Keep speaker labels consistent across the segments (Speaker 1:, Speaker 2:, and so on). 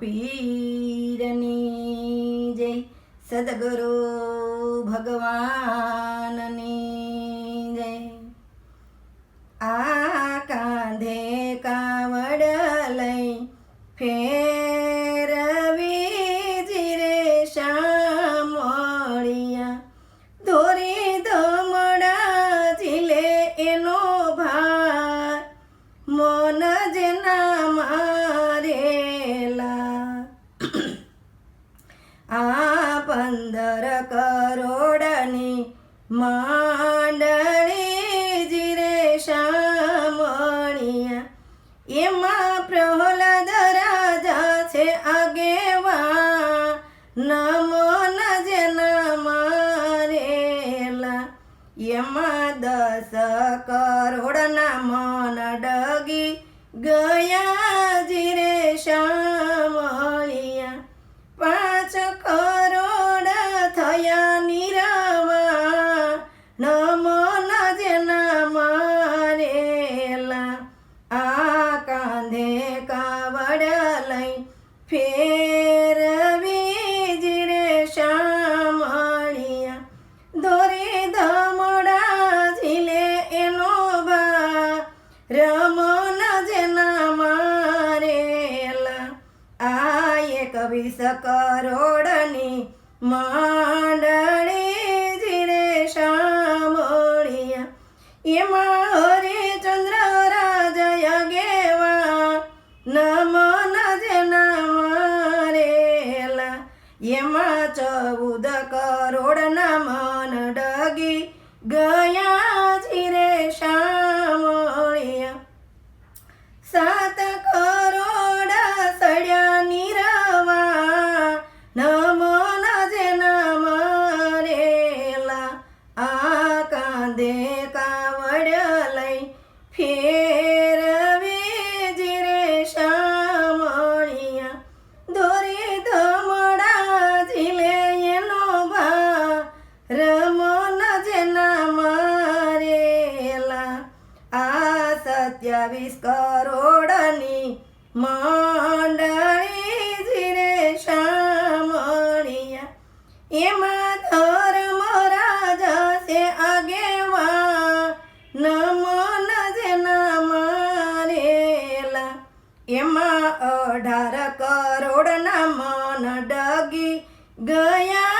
Speaker 1: પીરની જય સદગુરુ ભગવાનની જય આ કાંધે પંદર કરોડની માંડળી જીરે શામણિયા એમાં પ્રહલાદ રાજા છે આગેવા નમો જેના મારેલા. એમાં દસ કરોડના મન ડગી ગયા વીસ કરોડની માંડળી જીરે શામળિયા એમાં હરિચંદ્ર રાજય ગેવા નમન જેના મારેલા. એમાં ચૌદ કરોડના મન ડગી ગયા સત્યાવીસ કરોડની મંડળી જીરે શામણિયા એમાં ધર્મ છે આગેવા નમન જેના મારેલા એમાં અઢાર કરોડના મન ડગી ગયા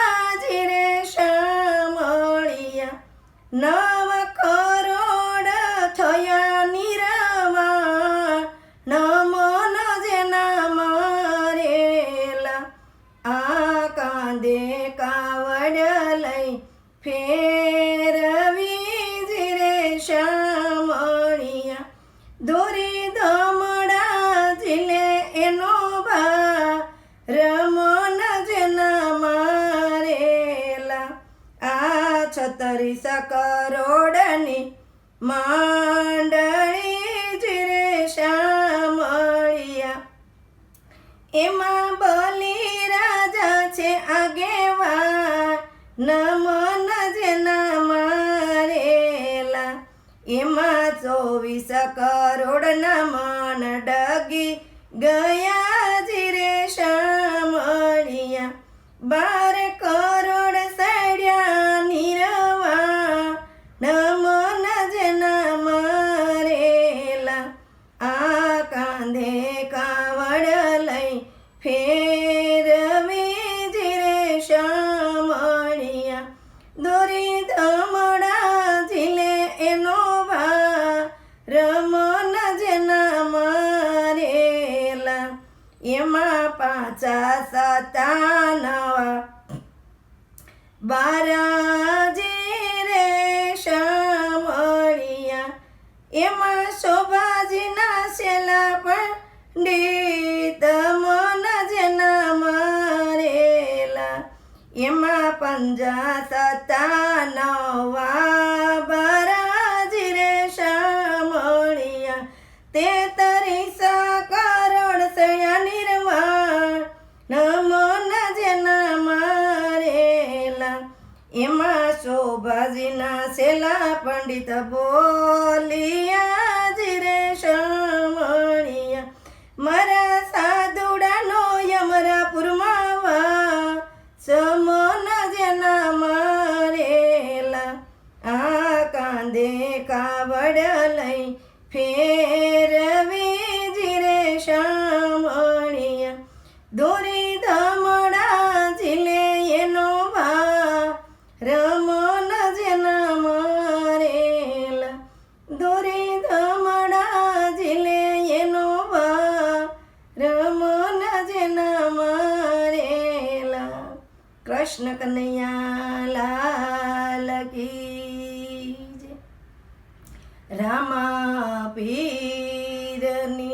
Speaker 1: આ છત્રીસ કરોડની માંડળી જીરે શામળિયા એમાં બલી રાજા છે આગેવા નમન જેના મારેલા. એમાં ચોવીસ કરોડના મન ડગી ગયા જીરે શામળિયા બાર એમાં પાછા સતાનવા બારાજી રે શામળિયા એમાં શોભાજીના શેલા પંડિત મન જેના મારેલા એમાં પંજા સતા એમાં શોભાજીના સેલા પંડિત બોલિયા જ રે શરમણિયા મારા સાધુડાનો યમરાપુરમાં વા સમોના જેના મારેલા, આ કાંદે કાવડ લઈ ફેર રમન જેના મારેલા દોરે ધમડા જીલે એનો વા રમન જેના મારેલા કૃષ્ણ કનૈયા લાલ કી રામા પીરની